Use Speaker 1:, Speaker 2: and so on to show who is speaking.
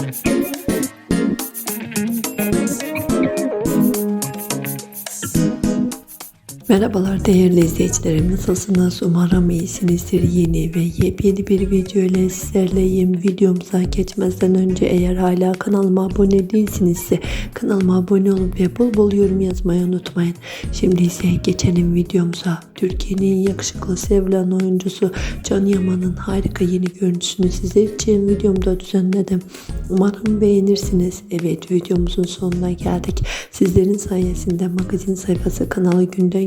Speaker 1: Música Merhabalar değerli izleyicilerim. Nasılsınız? Umarım iyisinizdir. Yeni ve yepyeni bir video ile sizlerleyim. Videomuza geçmezden önce eğer hala kanalıma abone değilsinizse kanalıma abone olup ve bol bol yorum yazmayı unutmayın. Şimdi ise geçelim videomuza. Türkiye'nin yakışıklı sevilen oyuncusu Can Yaman'ın harika yeni görüntüsünü sizler için videomda düzenledim. Umarım beğenirsiniz. Evet videomuzun sonuna geldik. Sizlerin sayesinde magazin sayfası kanalı günden